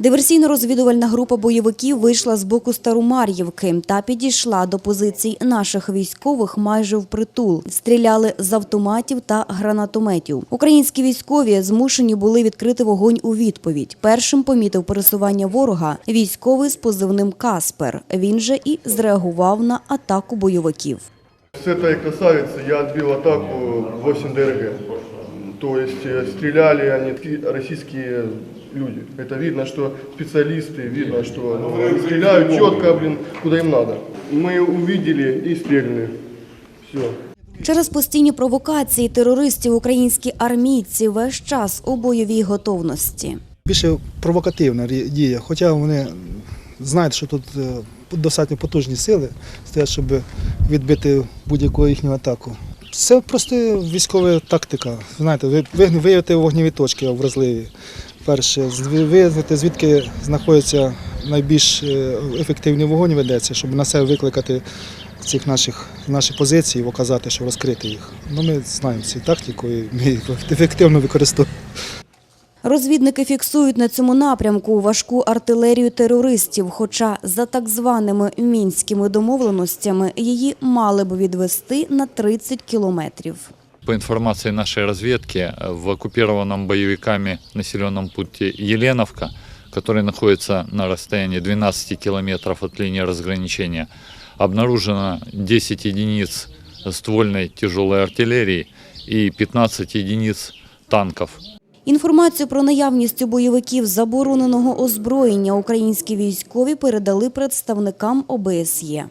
Диверсійно-розвідувальна група бойовиків вийшла з боку Старомар'ївки та підійшла до позицій наших військових майже впритул. Стріляли з автоматів та гранатометів. Українські військові змушені були відкрити вогонь у відповідь. Першим помітив пересування ворога військовий з позивним Каспер. Він же і зреагував на атаку бойовиків. С этой красавицы я отбил атаку 8 ДРГ. То есть э, стреляли они, ки- российские люди. Это видно, что специалисты, видно, что ну, они стреляют четко, блин, куда им надо. Мы увидели и стрельнули. Все. Через постійні провокації терористів українські армійці весь час у бойовій готовності. більше провокативна рі- дія, хоча вони знають, що тут е, достатньо потужні сили стоять, щоб відбити будь-яку їхню атаку. Це просто військова тактика. Знаєте, ви- ви- виявити вогневі точки вразливі. Перше, виявити, звідки знаходиться найбільш е, ефективний вогонь ведеться, щоб на себе викликати цих наших наші позиції, показати, що розкрити їх. Ну, ми знаємо цю тактику і ми їх ефективно використовуємо. Розвідники фіксують на цьому напрямку важку артилерію терористів, хоча за так званими мінськими домовленостями її мали б відвести на 30 кілометрів. По информации нашей разведки, в оккупированном боевиками населенном пункте Еленовка, который находится на расстоянии 12 километров от линии разграничения, обнаружено 10 единиц ствольной тяжелой артиллерии и 15 единиц танков. Інформацію про наявність у бойовиків забороненого озброєння українські військові передали представникам ОБСЄ.